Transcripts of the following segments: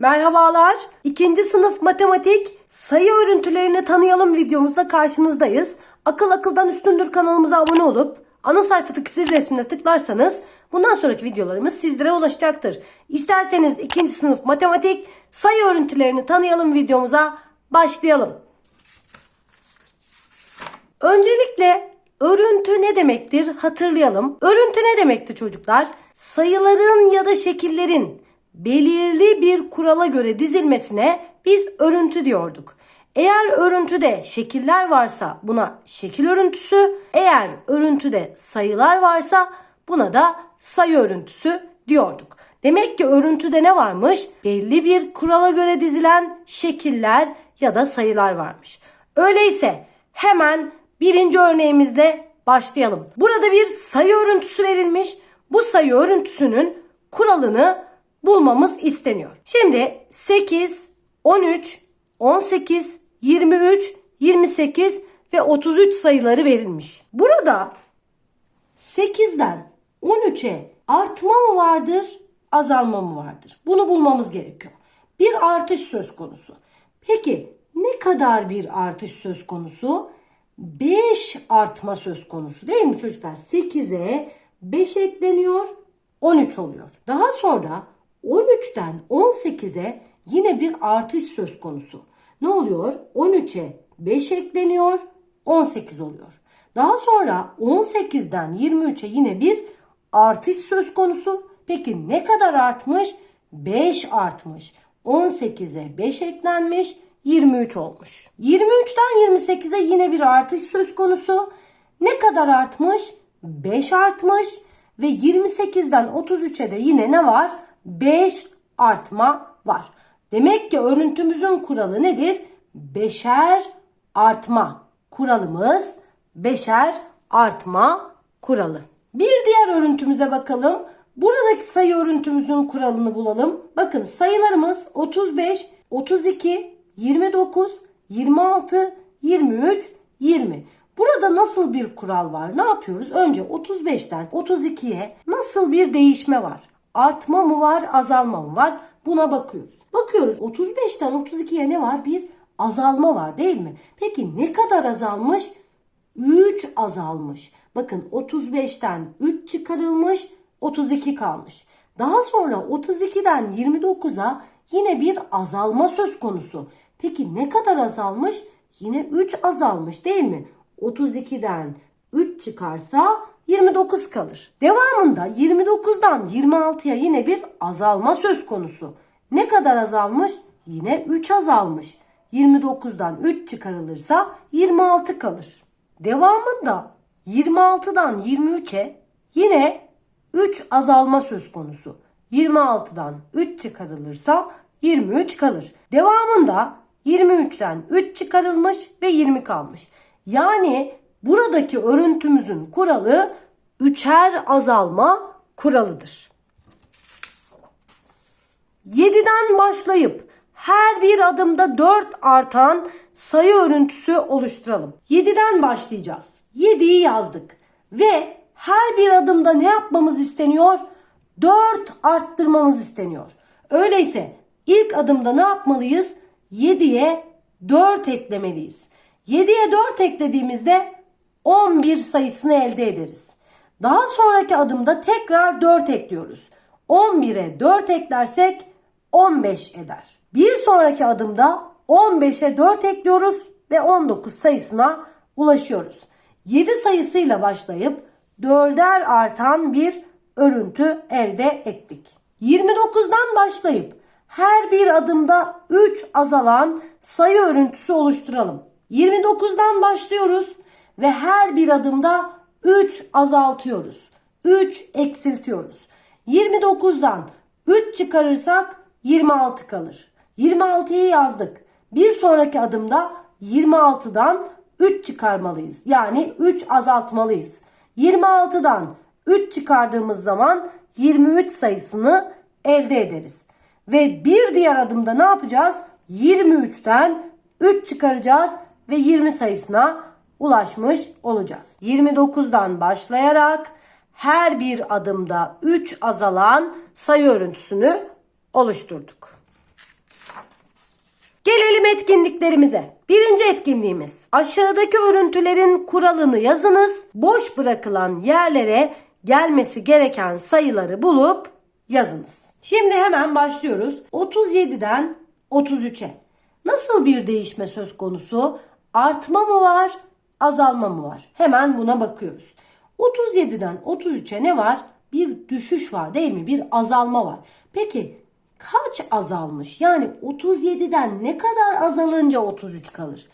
Merhabalar. İkinci sınıf matematik sayı örüntülerini tanıyalım videomuzda karşınızdayız. Akıl akıldan üstündür kanalımıza abone olup ana sayfadaki zil resmine tıklarsanız bundan sonraki videolarımız sizlere ulaşacaktır. İsterseniz ikinci sınıf matematik sayı örüntülerini tanıyalım videomuza başlayalım. Öncelikle örüntü ne demektir hatırlayalım. Örüntü ne demekti çocuklar? Sayıların ya da şekillerin belirli bir kurala göre dizilmesine biz örüntü diyorduk. Eğer örüntüde şekiller varsa buna şekil örüntüsü, eğer örüntüde sayılar varsa buna da sayı örüntüsü diyorduk. Demek ki örüntüde ne varmış? Belli bir kurala göre dizilen şekiller ya da sayılar varmış. Öyleyse hemen birinci örneğimizle başlayalım. Burada bir sayı örüntüsü verilmiş. Bu sayı örüntüsünün kuralını bulmamız isteniyor. Şimdi 8, 13, 18, 23, 28 ve 33 sayıları verilmiş. Burada 8'den 13'e artma mı vardır, azalma mı vardır? Bunu bulmamız gerekiyor. Bir artış söz konusu. Peki ne kadar bir artış söz konusu? 5 artma söz konusu değil mi çocuklar? 8'e 5 ekleniyor, 13 oluyor. Daha sonra 13'ten 18'e yine bir artış söz konusu. Ne oluyor? 13'e 5 ekleniyor, 18 oluyor. Daha sonra 18'den 23'e yine bir artış söz konusu. Peki ne kadar artmış? 5 artmış. 18'e 5 eklenmiş, 23 olmuş. 23'ten 28'e yine bir artış söz konusu. Ne kadar artmış? 5 artmış ve 28'den 33'e de yine ne var? 5 artma var. Demek ki örüntümüzün kuralı nedir? Beşer artma. Kuralımız beşer artma kuralı. Bir diğer örüntümüze bakalım. Buradaki sayı örüntümüzün kuralını bulalım. Bakın sayılarımız 35, 32, 29, 26, 23, 20. Burada nasıl bir kural var? Ne yapıyoruz? Önce 35'ten 32'ye nasıl bir değişme var? Artma mı var, azalma mı var? Buna bakıyoruz. Bakıyoruz 35'ten 32'ye ne var? Bir azalma var değil mi? Peki ne kadar azalmış? 3 azalmış. Bakın 35'ten 3 çıkarılmış, 32 kalmış. Daha sonra 32'den 29'a yine bir azalma söz konusu. Peki ne kadar azalmış? Yine 3 azalmış değil mi? 32'den 3 çıkarsa 29 kalır. Devamında 29'dan 26'ya yine bir azalma söz konusu. Ne kadar azalmış? Yine 3 azalmış. 29'dan 3 çıkarılırsa 26 kalır. Devamında 26'dan 23'e yine 3 azalma söz konusu. 26'dan 3 çıkarılırsa 23 kalır. Devamında 23'ten 3 çıkarılmış ve 20 kalmış. Yani buradaki örüntümüzün kuralı üçer azalma kuralıdır. 7'den başlayıp her bir adımda 4 artan sayı örüntüsü oluşturalım. 7'den başlayacağız. 7'yi yazdık ve her bir adımda ne yapmamız isteniyor? 4 arttırmamız isteniyor. Öyleyse ilk adımda ne yapmalıyız? 7'ye 4 eklemeliyiz. 7'ye 4 eklediğimizde 11 sayısını elde ederiz. Daha sonraki adımda tekrar 4 ekliyoruz. 11'e 4 eklersek 15 eder. Bir sonraki adımda 15'e 4 ekliyoruz ve 19 sayısına ulaşıyoruz. 7 sayısıyla başlayıp 4'er artan bir örüntü elde ettik. 29'dan başlayıp her bir adımda 3 azalan sayı örüntüsü oluşturalım. 29'dan başlıyoruz ve her bir adımda 3 azaltıyoruz. 3 eksiltiyoruz. 29'dan 3 çıkarırsak 26 kalır. 26'yı yazdık. Bir sonraki adımda 26'dan 3 çıkarmalıyız. Yani 3 azaltmalıyız. 26'dan 3 çıkardığımız zaman 23 sayısını elde ederiz. Ve bir diğer adımda ne yapacağız? 23'ten 3 çıkaracağız ve 20 sayısına ulaşmış olacağız. 29'dan başlayarak her bir adımda 3 azalan sayı örüntüsünü oluşturduk. Gelelim etkinliklerimize. Birinci etkinliğimiz. Aşağıdaki örüntülerin kuralını yazınız. Boş bırakılan yerlere gelmesi gereken sayıları bulup yazınız. Şimdi hemen başlıyoruz. 37'den 33'e. Nasıl bir değişme söz konusu? Artma mı var, azalma mı var? Hemen buna bakıyoruz. 37'den 33'e ne var? Bir düşüş var değil mi? Bir azalma var. Peki kaç azalmış? Yani 37'den ne kadar azalınca 33 kalır?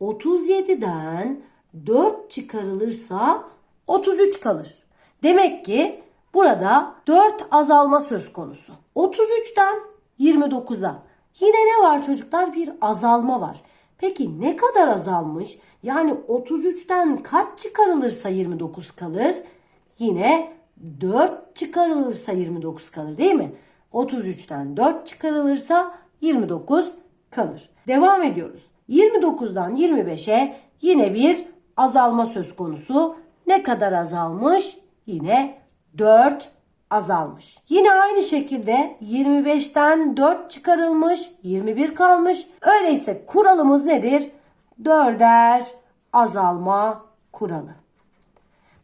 37'den 4 çıkarılırsa 33 kalır. Demek ki burada 4 azalma söz konusu. 33'ten 29'a. Yine ne var çocuklar? Bir azalma var. Peki ne kadar azalmış? Yani 33'ten kaç çıkarılırsa 29 kalır? Yine 4 çıkarılırsa 29 kalır değil mi? 33'ten 4 çıkarılırsa 29 kalır. Devam ediyoruz. 29'dan 25'e yine bir azalma söz konusu. Ne kadar azalmış? Yine 4 azalmış. Yine aynı şekilde 25'ten 4 çıkarılmış, 21 kalmış. Öyleyse kuralımız nedir? 4'er azalma kuralı.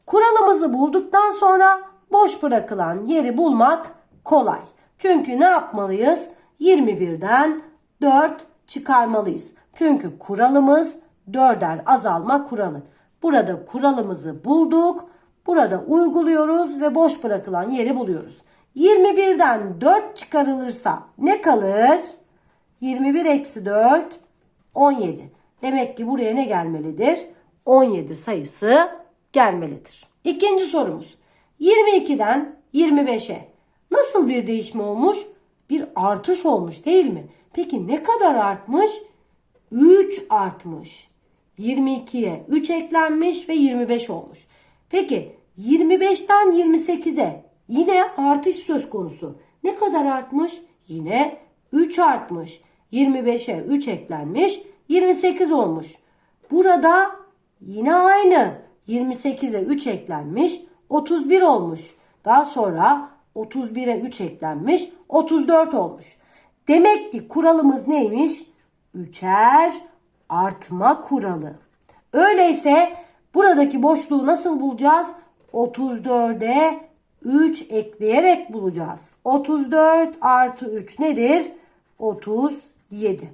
Kuralımızı bulduktan sonra boş bırakılan yeri bulmak kolay. Çünkü ne yapmalıyız? 21'den 4 çıkarmalıyız. Çünkü kuralımız 4'er azalma kuralı. Burada kuralımızı bulduk. Burada uyguluyoruz ve boş bırakılan yeri buluyoruz. 21'den 4 çıkarılırsa ne kalır? 21 eksi 4 17. Demek ki buraya ne gelmelidir? 17 sayısı gelmelidir. İkinci sorumuz. 22'den 25'e nasıl bir değişme olmuş? Bir artış olmuş değil mi? Peki ne kadar artmış? 3 artmış. 22'ye 3 eklenmiş ve 25 olmuş. Peki 25'ten 28'e yine artış söz konusu. Ne kadar artmış? Yine 3 artmış. 25'e 3 eklenmiş, 28 olmuş. Burada yine aynı. 28'e 3 eklenmiş, 31 olmuş. Daha sonra 31'e 3 eklenmiş, 34 olmuş. Demek ki kuralımız neymiş? Üçer artma kuralı. Öyleyse buradaki boşluğu nasıl bulacağız? 34'e 3 ekleyerek bulacağız. 34 artı 3 nedir? 37.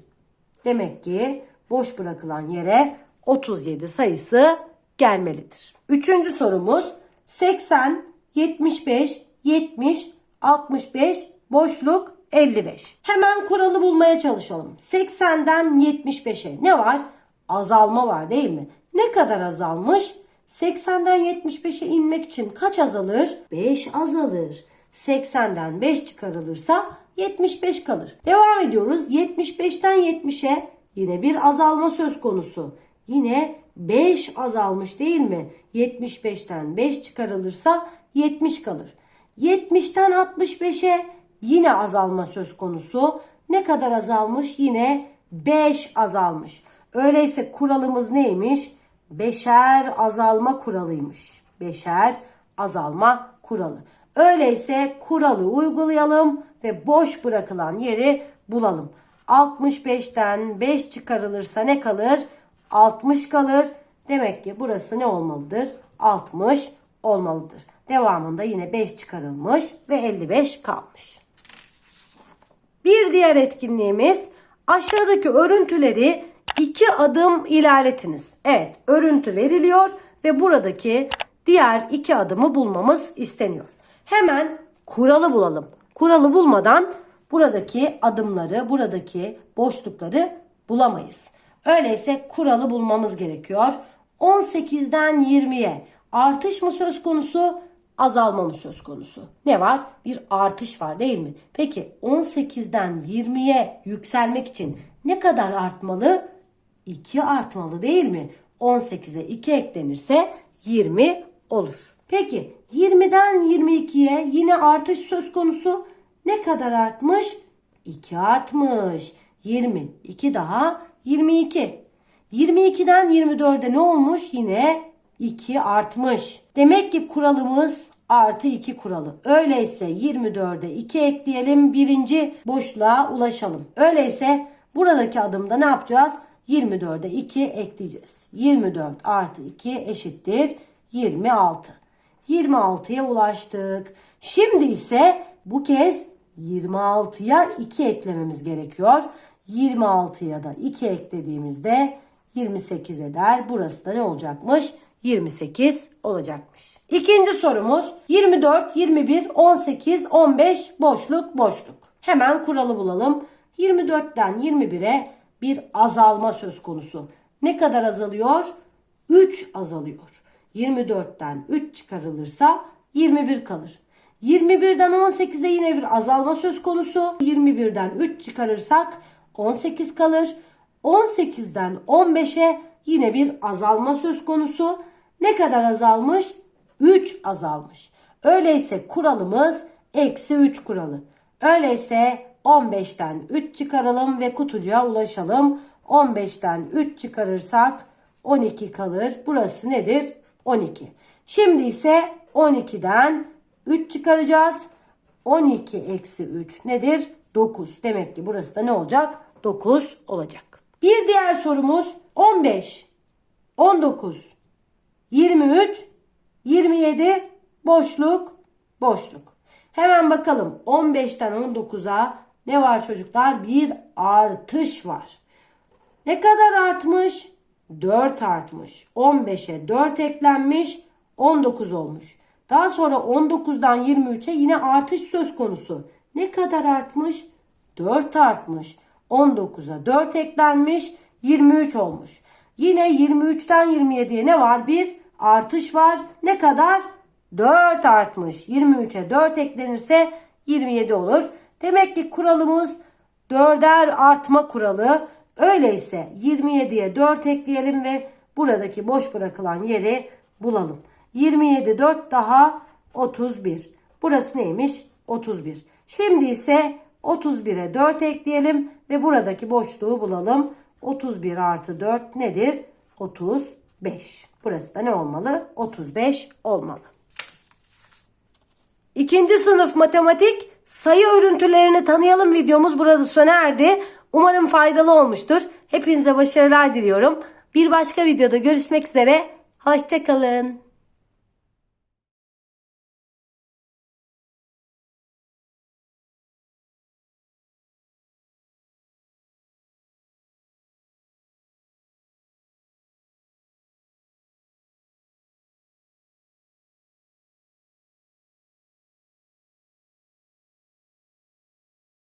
Demek ki boş bırakılan yere 37 sayısı gelmelidir. Üçüncü sorumuz 80, 75, 70, 65, boşluk 55. Hemen kuralı bulmaya çalışalım. 80'den 75'e ne var? Azalma var değil mi? Ne kadar azalmış? 80'den 75'e inmek için kaç azalır? 5 azalır. 80'den 5 çıkarılırsa 75 kalır. Devam ediyoruz. 75'ten 70'e yine bir azalma söz konusu. Yine 5 azalmış değil mi? 75'ten 5 çıkarılırsa 70 kalır. 70'ten 65'e yine azalma söz konusu. Ne kadar azalmış? Yine 5 azalmış. Öyleyse kuralımız neymiş? Beşer azalma kuralıymış. Beşer azalma kuralı. Öyleyse kuralı uygulayalım ve boş bırakılan yeri bulalım. 65'ten 5 çıkarılırsa ne kalır? 60 kalır. Demek ki burası ne olmalıdır? 60 olmalıdır. Devamında yine 5 çıkarılmış ve 55 kalmış. Bir diğer etkinliğimiz aşağıdaki örüntüleri iki adım ilerletiniz. Evet örüntü veriliyor ve buradaki diğer iki adımı bulmamız isteniyor. Hemen kuralı bulalım. Kuralı bulmadan buradaki adımları, buradaki boşlukları bulamayız. Öyleyse kuralı bulmamız gerekiyor. 18'den 20'ye artış mı söz konusu, azalma mı söz konusu? Ne var? Bir artış var değil mi? Peki 18'den 20'ye yükselmek için ne kadar artmalı? 2 artmalı değil mi? 18'e 2 eklenirse 20 olur. Peki 20'den 22'ye yine artış söz konusu. Ne kadar artmış? 2 artmış. 20, 2 daha 22. 22'den 24'e ne olmuş? Yine 2 artmış. Demek ki kuralımız artı 2 kuralı. Öyleyse 24'e 2 ekleyelim. Birinci boşluğa ulaşalım. Öyleyse Buradaki adımda ne yapacağız? 24'e 2 ekleyeceğiz. 24 artı 2 eşittir 26. 26'ya ulaştık. Şimdi ise bu kez 26'ya 2 eklememiz gerekiyor. 26'ya da 2 eklediğimizde 28 eder. Burası da ne olacakmış? 28 olacakmış. İkinci sorumuz 24, 21, 18, 15 boşluk boşluk. Hemen kuralı bulalım. 24'ten 21'e bir azalma söz konusu. Ne kadar azalıyor? 3 azalıyor. 24'ten 3 çıkarılırsa 21 kalır. 21'den 18'e yine bir azalma söz konusu. 21'den 3 çıkarırsak 18 kalır. 18'den 15'e yine bir azalma söz konusu. Ne kadar azalmış? 3 azalmış. Öyleyse kuralımız eksi 3 kuralı. Öyleyse 15'ten 3 çıkaralım ve kutucuğa ulaşalım. 15'ten 3 çıkarırsak 12 kalır. Burası nedir? 12. Şimdi ise 12'den 3 çıkaracağız. 12 eksi 3 nedir? 9. Demek ki burası da ne olacak? 9 olacak. Bir diğer sorumuz 15, 19, 23, 27 boşluk, boşluk. Hemen bakalım 15'ten 19'a ne var çocuklar? Bir artış var. Ne kadar artmış? 4 artmış. 15'e 4 eklenmiş. 19 olmuş. Daha sonra 19'dan 23'e yine artış söz konusu. Ne kadar artmış? 4 artmış. 19'a 4 eklenmiş. 23 olmuş. Yine 23'ten 27'ye ne var? Bir artış var. Ne kadar? 4 artmış. 23'e 4 eklenirse 27 olur. Demek ki kuralımız 4'er artma kuralı. Öyleyse 27'ye 4 ekleyelim ve buradaki boş bırakılan yeri bulalım. 27 4 daha 31. Burası neymiş? 31. Şimdi ise 31'e 4 ekleyelim ve buradaki boşluğu bulalım. 31 artı 4 nedir? 35. Burası da ne olmalı? 35 olmalı. İkinci sınıf matematik sayı örüntülerini tanıyalım videomuz burada sona erdi. Umarım faydalı olmuştur. Hepinize başarılar diliyorum. Bir başka videoda görüşmek üzere. Hoşçakalın.